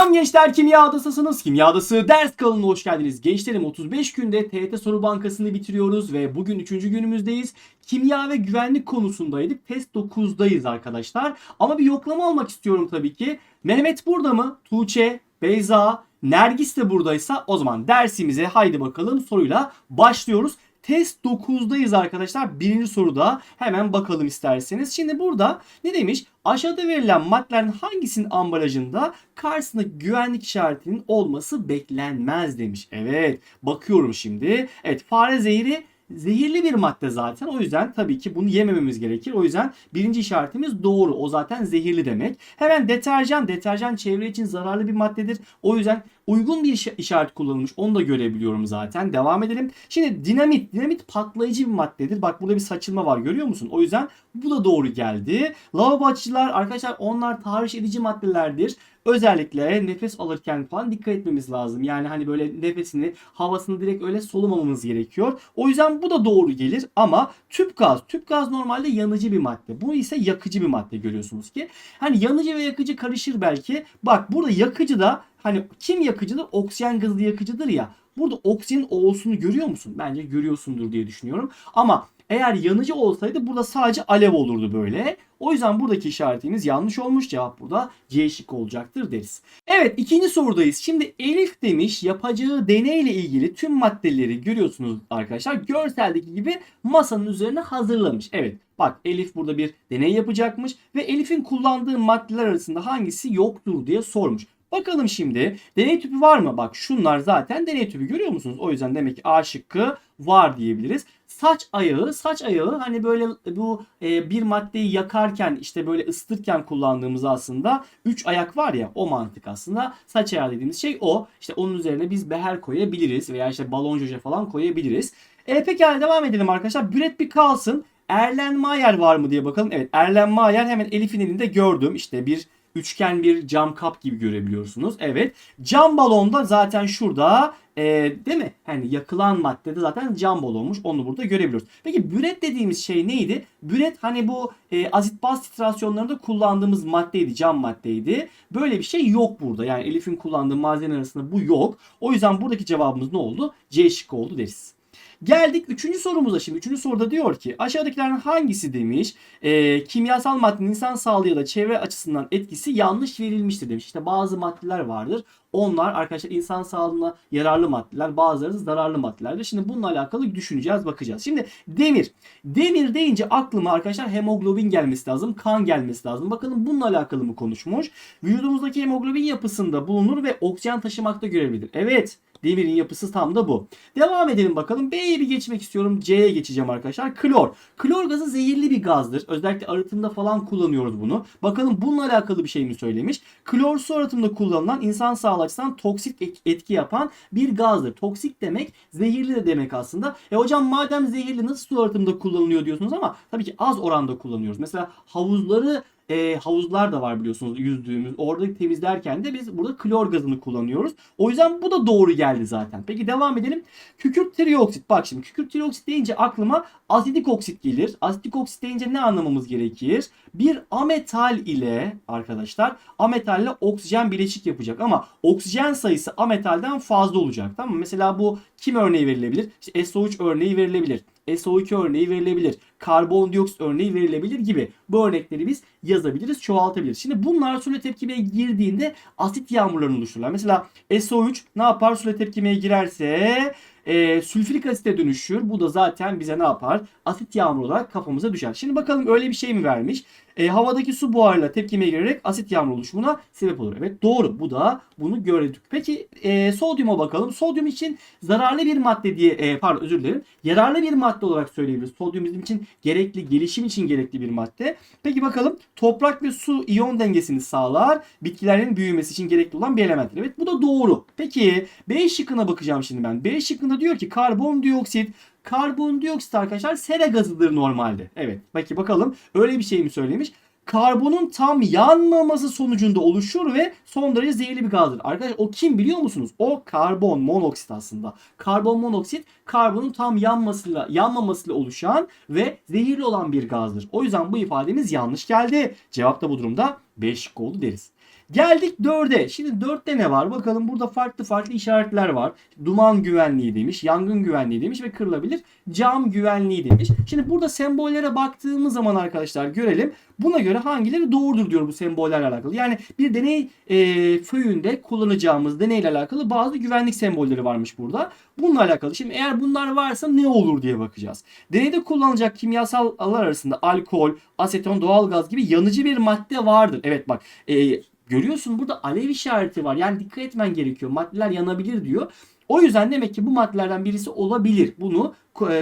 Selam gençler Kimya Adası'sınız. Kimya Adası ders kanalına hoş geldiniz. Gençlerim 35 günde TYT Soru Bankası'nı bitiriyoruz ve bugün 3. günümüzdeyiz. Kimya ve güvenlik konusundaydık. Test 9'dayız arkadaşlar. Ama bir yoklama almak istiyorum tabii ki. Mehmet burada mı? Tuğçe, Beyza, Nergis de buradaysa o zaman dersimize haydi bakalım soruyla başlıyoruz. Test 9'dayız arkadaşlar. Birinci soruda hemen bakalım isterseniz. Şimdi burada ne demiş? Aşağıda verilen maddelerin hangisinin ambalajında karşısında güvenlik işaretinin olması beklenmez demiş. Evet bakıyorum şimdi. Evet fare zehri zehirli bir madde zaten. O yüzden tabii ki bunu yemememiz gerekir. O yüzden birinci işaretimiz doğru. O zaten zehirli demek. Hemen deterjan. Deterjan çevre için zararlı bir maddedir. O yüzden uygun bir iş- işaret kullanılmış. Onu da görebiliyorum zaten. Devam edelim. Şimdi dinamit. Dinamit patlayıcı bir maddedir. Bak burada bir saçılma var görüyor musun? O yüzden bu da doğru geldi. Lavabo açıcılar arkadaşlar onlar tahriş edici maddelerdir. Özellikle nefes alırken falan dikkat etmemiz lazım. Yani hani böyle nefesini, havasını direkt öyle solumamamız gerekiyor. O yüzden bu da doğru gelir ama tüp gaz, tüp gaz normalde yanıcı bir madde. Bu ise yakıcı bir madde görüyorsunuz ki. Hani yanıcı ve yakıcı karışır belki. Bak burada yakıcı da hani kim yakıcıdır? Oksijen gazlı yakıcıdır ya. Burada oksijenin O'sunu görüyor musun? Bence görüyorsundur diye düşünüyorum. Ama eğer yanıcı olsaydı burada sadece alev olurdu böyle. O yüzden buradaki işaretimiz yanlış olmuş. Cevap burada C şıkkı olacaktır deriz. Evet ikinci sorudayız. Şimdi Elif demiş yapacağı deneyle ilgili tüm maddeleri görüyorsunuz arkadaşlar. Görseldeki gibi masanın üzerine hazırlamış. Evet bak Elif burada bir deney yapacakmış ve Elif'in kullandığı maddeler arasında hangisi yoktur diye sormuş. Bakalım şimdi deney tüpü var mı? Bak şunlar zaten deney tüpü görüyor musunuz? O yüzden demek ki A şıkkı var diyebiliriz. Saç ayağı, saç ayağı hani böyle bu e, bir maddeyi yakarken işte böyle ısıtırken kullandığımız aslında 3 ayak var ya o mantık aslında. Saç ayağı dediğimiz şey o. İşte onun üzerine biz beher koyabiliriz veya işte balon joje falan koyabiliriz. E, pekala devam edelim arkadaşlar. Büret bir kalsın. Erlenmeyer var mı diye bakalım. Evet Erlenmeyer hemen Elif'in elinde gördüm. İşte bir üçgen bir cam kap gibi görebiliyorsunuz. Evet. Cam balonda zaten şurada e, değil mi? Hani yakılan maddede zaten cam balonmuş. Onu burada görebiliyoruz. Peki büret dediğimiz şey neydi? Büret hani bu e, azit baz titrasyonlarında kullandığımız maddeydi. Cam maddeydi. Böyle bir şey yok burada. Yani Elif'in kullandığı malzeme arasında bu yok. O yüzden buradaki cevabımız ne oldu? C şıkkı oldu deriz. Geldik üçüncü sorumuza şimdi. Üçüncü soruda diyor ki aşağıdakilerin hangisi demiş e, kimyasal maddenin insan sağlığı ya da çevre açısından etkisi yanlış verilmiştir demiş. İşte bazı maddeler vardır. Onlar arkadaşlar insan sağlığına yararlı maddeler bazıları da zararlı maddelerdir. Şimdi bununla alakalı düşüneceğiz bakacağız. Şimdi demir. Demir deyince aklıma arkadaşlar hemoglobin gelmesi lazım. Kan gelmesi lazım. Bakalım bununla alakalı mı konuşmuş? Vücudumuzdaki hemoglobin yapısında bulunur ve oksijen taşımakta görevlidir. Evet. Demirin yapısı tam da bu. Devam edelim bakalım. B'ye bir geçmek istiyorum. C'ye geçeceğim arkadaşlar. Klor. Klor gazı zehirli bir gazdır. Özellikle arıtımda falan kullanıyoruz bunu. Bakalım bununla alakalı bir şey mi söylemiş? Klor su arıtımında kullanılan insan sağlığı açısından toksik et- etki yapan bir gazdır. Toksik demek zehirli de demek aslında. E hocam madem zehirli nasıl su arıtımında kullanılıyor diyorsunuz ama tabii ki az oranda kullanıyoruz. Mesela havuzları e, havuzlar da var biliyorsunuz yüzdüğümüz. Orada temizlerken de biz burada klor gazını kullanıyoruz. O yüzden bu da doğru geldi zaten. Peki devam edelim. Kükürt trioksit. Bak şimdi kükürt trioksit deyince aklıma asidik oksit gelir. Asidik oksit deyince ne anlamamız gerekir? Bir ametal ile arkadaşlar ametalle oksijen bileşik yapacak ama oksijen sayısı ametalden fazla olacak. Tamam mı? Mesela bu kim örneği verilebilir? İşte SO3 örneği verilebilir. SO2 örneği verilebilir. Karbondioksit örneği verilebilir gibi. Bu örnekleri biz yazabiliriz, çoğaltabiliriz. Şimdi bunlar suyla tepkimeye girdiğinde asit yağmurlarını oluştururlar. Mesela SO3 ne yapar? Suyla tepkimeye girerse e, sülfürik asite dönüşür. Bu da zaten bize ne yapar? Asit yağmuru olarak kafamıza düşer. Şimdi bakalım öyle bir şey mi vermiş? E, havadaki su buharıyla tepkimeye girerek asit yağmuru oluşumuna sebep olur. Evet doğru. Bu da bunu gördük. Peki e, sodyuma bakalım. Sodyum için zararlı bir madde diye e, pardon özür dilerim. Yararlı bir madde olarak söyleyebiliriz. Sodyum bizim için gerekli, gelişim için gerekli bir madde. Peki bakalım toprak ve su iyon dengesini sağlar. Bitkilerin büyümesi için gerekli olan bir elementtir. Evet bu da doğru. Peki B şıkkına bakacağım şimdi ben. B şıkkında diyor ki karbondioksit Karbondioksit arkadaşlar sera gazıdır normalde. Evet. Peki bakalım öyle bir şey mi söylemiş? Karbonun tam yanmaması sonucunda oluşur ve son derece zehirli bir gazdır. Arkadaşlar o kim biliyor musunuz? O karbon monoksit aslında. Karbon monoksit karbonun tam yanmasıyla yanmamasıyla oluşan ve zehirli olan bir gazdır. O yüzden bu ifademiz yanlış geldi. Cevap da bu durumda B şıkkı oldu deriz. Geldik 4'e. Şimdi 4'te ne var? Bakalım burada farklı farklı işaretler var. Duman güvenliği demiş, yangın güvenliği demiş ve kırılabilir cam güvenliği demiş. Şimdi burada sembollere baktığımız zaman arkadaşlar görelim. Buna göre hangileri doğrudur diyor bu sembollerle alakalı. Yani bir deney e, föyünde kullanacağımız deneyle alakalı bazı güvenlik sembolleri varmış burada. Bununla alakalı. Şimdi eğer bunlar varsa ne olur diye bakacağız. Deneyde kullanılacak kimyasallar arasında alkol, aseton, doğalgaz gibi yanıcı bir madde vardır. Evet bak e, görüyorsun burada alev işareti var. Yani dikkat etmen gerekiyor. Maddeler yanabilir diyor. O yüzden demek ki bu maddelerden birisi olabilir. Bunu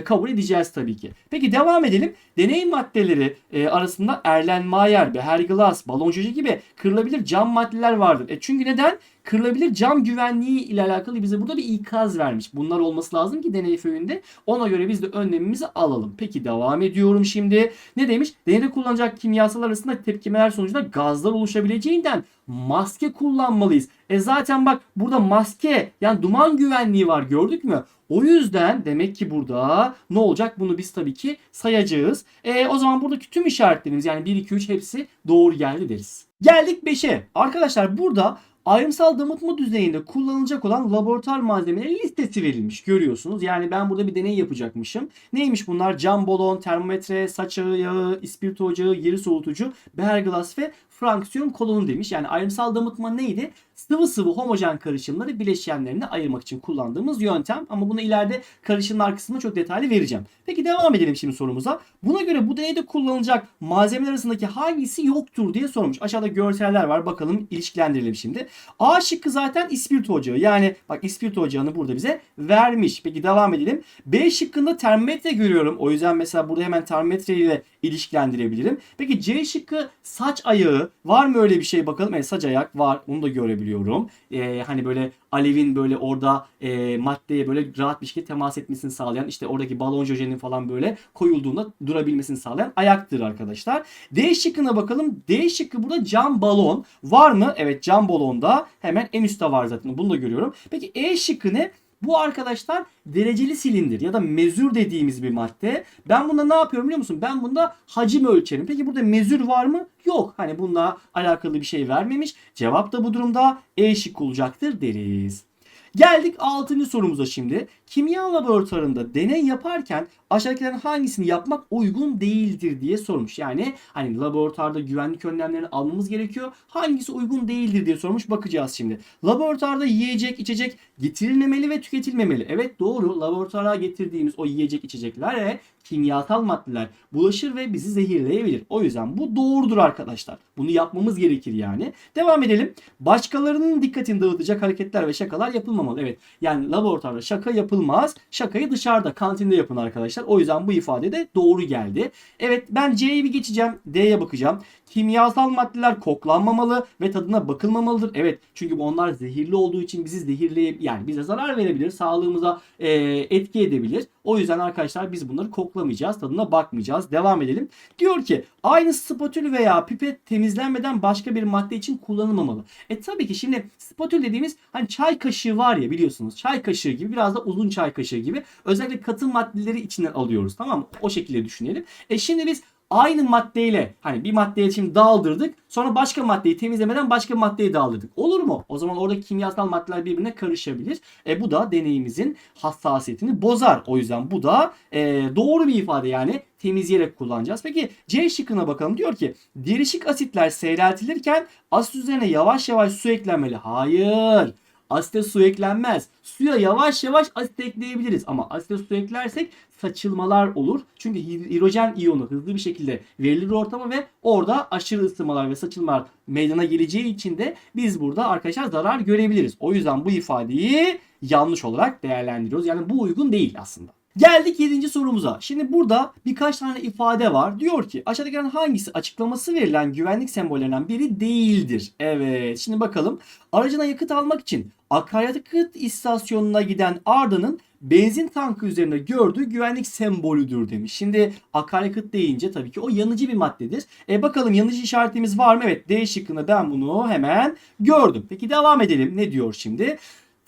kabul edeceğiz tabii ki. Peki devam edelim. Deney maddeleri e, arasında Erlenmeyer, Beherglas, balon çocuğu gibi kırılabilir cam maddeler vardır. E çünkü neden? Kırılabilir cam güvenliği ile alakalı bize burada bir ikaz vermiş. Bunlar olması lazım ki deney föyünde. Ona göre biz de önlemimizi alalım. Peki devam ediyorum şimdi. Ne demiş? Deneyde kullanacak kimyasalar arasında tepkimeler sonucunda gazlar oluşabileceğinden maske kullanmalıyız. E zaten bak burada maske yani duman güvenliği var gördük mü? O yüzden demek ki burada ne olacak? Bunu biz tabii ki sayacağız. E, o zaman buradaki tüm işaretlerimiz yani 1, 2, 3 hepsi doğru geldi deriz. Geldik 5'e. Arkadaşlar burada ayrımsal damıtma düzeyinde kullanılacak olan laboratuvar malzemeleri listesi verilmiş. Görüyorsunuz. Yani ben burada bir deney yapacakmışım. Neymiş bunlar? Cam balon, termometre, saç yağı, ispirto ocağı, geri soğutucu, beherglas ve fraksiyon kolonu demiş. Yani ayrımsal damıtma neydi? Sıvı sıvı homojen karışımları bileşenlerine ayırmak için kullandığımız yöntem. Ama bunu ileride karışımlar kısmında çok detaylı vereceğim. Peki devam edelim şimdi sorumuza. Buna göre bu deneyde kullanılacak malzemeler arasındaki hangisi yoktur diye sormuş. Aşağıda görseller var. Bakalım ilişkilendirelim şimdi. A şıkkı zaten ispirto ocağı. Yani bak ispirto ocağını burada bize vermiş. Peki devam edelim. B şıkkında termometre görüyorum. O yüzden mesela burada hemen termometre ile ilişkilendirebilirim. Peki C şıkkı saç ayağı. Var mı öyle bir şey bakalım. Evet saç ayak var. Onu da görebiliyorum. Ee, hani böyle alevin böyle orada e, maddeye böyle rahat bir şekilde temas etmesini sağlayan işte oradaki balon jojenin falan böyle koyulduğunda durabilmesini sağlayan ayaktır arkadaşlar. D şıkkına bakalım. D şıkkı burada cam balon. Var mı? Evet cam balonda hemen en üstte var zaten. Bunu da görüyorum. Peki E şıkkı ne? Bu arkadaşlar dereceli silindir ya da mezür dediğimiz bir madde. Ben bunda ne yapıyorum biliyor musun? Ben bunda hacim ölçerim. Peki burada mezür var mı? Yok. Hani bununla alakalı bir şey vermemiş. Cevap da bu durumda E şık olacaktır deriz. Geldik 6. sorumuza şimdi. Kimya laboratuvarında deney yaparken aşağıdakilerin hangisini yapmak uygun değildir diye sormuş. Yani hani laboratuvarda güvenlik önlemlerini almamız gerekiyor. Hangisi uygun değildir diye sormuş. Bakacağız şimdi. Laboratuvarda yiyecek, içecek getirilmemeli ve tüketilmemeli. Evet doğru. Laboratuvara getirdiğimiz o yiyecek içeceklere kimyasal maddeler bulaşır ve bizi zehirleyebilir. O yüzden bu doğrudur arkadaşlar. Bunu yapmamız gerekir yani. Devam edelim. Başkalarının dikkatini dağıtacak hareketler ve şakalar yapılmamalı. Evet yani laboratuvarda şaka yapılmaz. Şakayı dışarıda kantinde yapın arkadaşlar. O yüzden bu ifade de doğru geldi. Evet ben C'ye bir geçeceğim. D'ye bakacağım. Kimyasal maddeler koklanmamalı ve tadına bakılmamalıdır. Evet çünkü onlar zehirli olduğu için bizi zehirleye yani bize zarar verebilir. Sağlığımıza e, etki edebilir. O yüzden arkadaşlar biz bunları koklamayacağız. Tadına bakmayacağız. Devam edelim. Diyor ki aynı spatül veya pipet temizlenmeden başka bir madde için kullanılmamalı. E tabii ki şimdi spatül dediğimiz hani çay kaşığı var ya biliyorsunuz. Çay kaşığı gibi biraz da uzun çay kaşığı gibi. Özellikle katı maddeleri içinden alıyoruz. Tamam mı? O şekilde düşünelim. E şimdi biz aynı maddeyle hani bir maddeye şimdi daldırdık. Sonra başka maddeyi temizlemeden başka maddeyi daldırdık. Olur mu? O zaman orada kimyasal maddeler birbirine karışabilir. E bu da deneyimizin hassasiyetini bozar. O yüzden bu da e, doğru bir ifade yani temizleyerek kullanacağız. Peki C şıkkına bakalım. Diyor ki derişik asitler seyreltilirken asit üzerine yavaş yavaş su eklenmeli. Hayır. Asite su eklenmez. Suya yavaş yavaş asit ekleyebiliriz. Ama asite su eklersek saçılmalar olur. Çünkü hidrojen iyonu hızlı bir şekilde verilir ortama ve orada aşırı ısınmalar ve saçılmalar meydana geleceği için de biz burada arkadaşlar zarar görebiliriz. O yüzden bu ifadeyi yanlış olarak değerlendiriyoruz. Yani bu uygun değil aslında. Geldik 7. sorumuza. Şimdi burada birkaç tane ifade var. Diyor ki aşağıdakilerin hangisi açıklaması verilen güvenlik sembollerinden biri değildir? Evet. Şimdi bakalım. Aracına yakıt almak için akaryakıt istasyonuna giden Arda'nın benzin tankı üzerinde gördüğü güvenlik sembolüdür demiş. Şimdi akaryakıt deyince tabii ki o yanıcı bir maddedir. E bakalım yanıcı işaretimiz var mı? Evet D şıkkında ben bunu hemen gördüm. Peki devam edelim. Ne diyor şimdi?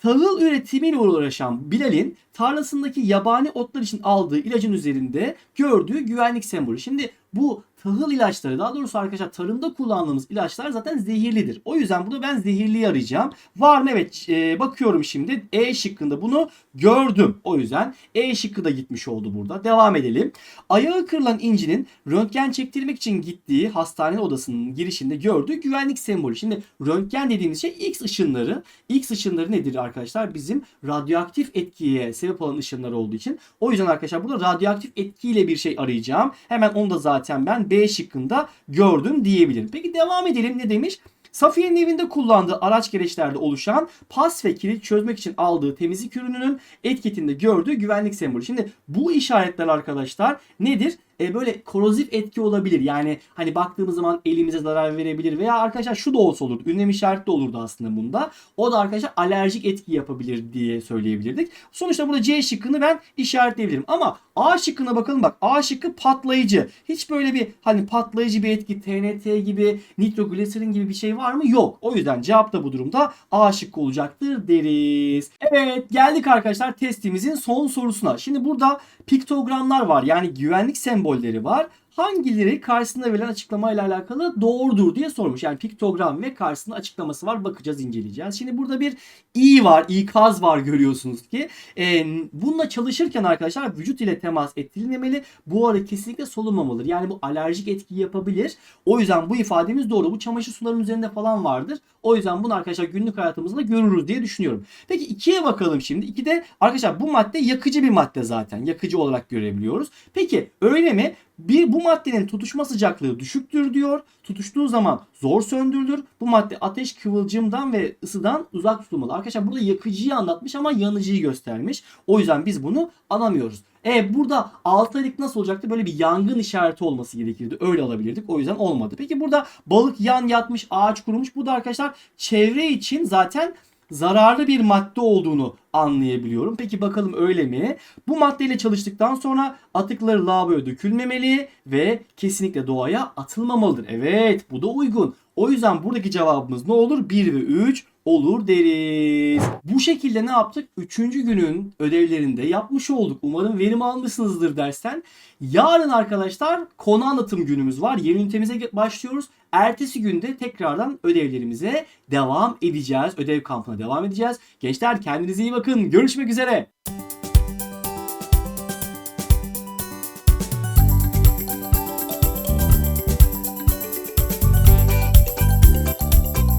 Tahıl üretimiyle uğraşan Bilal'in tarlasındaki yabani otlar için aldığı ilacın üzerinde gördüğü güvenlik sembolü. Şimdi bu tahıl ilaçları daha doğrusu arkadaşlar tarımda kullandığımız ilaçlar zaten zehirlidir. O yüzden burada ben zehirliyi arayacağım. Var mı? Evet e, bakıyorum şimdi E şıkkında bunu gördüm. O yüzden E şıkkı da gitmiş oldu burada. Devam edelim. Ayağı kırılan incinin röntgen çektirmek için gittiği hastane odasının girişinde gördüğü güvenlik sembolü. Şimdi röntgen dediğimiz şey X ışınları. X ışınları nedir arkadaşlar? Bizim radyoaktif etkiye sebep olan ışınlar olduğu için. O yüzden arkadaşlar burada radyoaktif etkiyle bir şey arayacağım. Hemen onu da zaten ben B şıkkında gördüm diyebilirim. Peki devam edelim. Ne demiş? Safiye'nin evinde kullandığı araç gereçlerde oluşan pas ve kilit çözmek için aldığı temizlik ürününün etiketinde gördüğü güvenlik sembolü. Şimdi bu işaretler arkadaşlar nedir? E, böyle korozif etki olabilir. Yani hani baktığımız zaman elimize zarar verebilir veya arkadaşlar şu da olsa olurdu. Ünlem işareti de olurdu aslında bunda. O da arkadaşlar alerjik etki yapabilir diye söyleyebilirdik. Sonuçta burada C şıkkını ben işaretleyebilirim. Ama A şıkkına bakalım bak. A şıkkı patlayıcı. Hiç böyle bir hani patlayıcı bir etki TNT gibi nitrogliserin gibi bir şey var mı? Yok. O yüzden cevap da bu durumda A şıkkı olacaktır deriz. Evet geldik arkadaşlar testimizin son sorusuna. Şimdi burada piktogramlar var. Yani güvenlik sembolleri var. Hangileri karşısında verilen açıklamayla alakalı doğrudur diye sormuş. Yani piktogram ve karşısında açıklaması var. Bakacağız, inceleyeceğiz. Şimdi burada bir i var, ikaz var görüyorsunuz ki. Ee, bununla çalışırken arkadaşlar vücut ile temas ettirilmemeli. Bu arada kesinlikle solunmamalıdır. Yani bu alerjik etki yapabilir. O yüzden bu ifademiz doğru. Bu çamaşır sularının üzerinde falan vardır. O yüzden bunu arkadaşlar günlük hayatımızda görürüz diye düşünüyorum. Peki ikiye bakalım şimdi. İkide arkadaşlar bu madde yakıcı bir madde zaten. Yakıcı olarak görebiliyoruz. Peki öyle mi? Bir bu maddenin tutuşma sıcaklığı düşüktür diyor. Tutuştuğu zaman zor söndürülür. Bu madde ateş kıvılcımdan ve ısıdan uzak tutulmalı. Arkadaşlar burada yakıcıyı anlatmış ama yanıcıyı göstermiş. O yüzden biz bunu alamıyoruz. E burada altı aylık nasıl olacaktı? Böyle bir yangın işareti olması gerekirdi. Öyle alabilirdik. O yüzden olmadı. Peki burada balık yan yatmış, ağaç kurumuş. Bu da arkadaşlar çevre için zaten zararlı bir madde olduğunu anlayabiliyorum. Peki bakalım öyle mi? Bu maddeyle çalıştıktan sonra atıkları lavaboya dökülmemeli ve kesinlikle doğaya atılmamalıdır. Evet bu da uygun. O yüzden buradaki cevabımız ne olur? 1 ve 3 olur deriz. Bu şekilde ne yaptık? Üçüncü günün ödevlerinde yapmış olduk. Umarım verim almışsınızdır dersten. Yarın arkadaşlar konu anlatım günümüz var. Yeni ünitemize başlıyoruz. Ertesi günde tekrardan ödevlerimize devam edeceğiz. Ödev kampına devam edeceğiz. Gençler kendinize iyi bakın. Görüşmek üzere.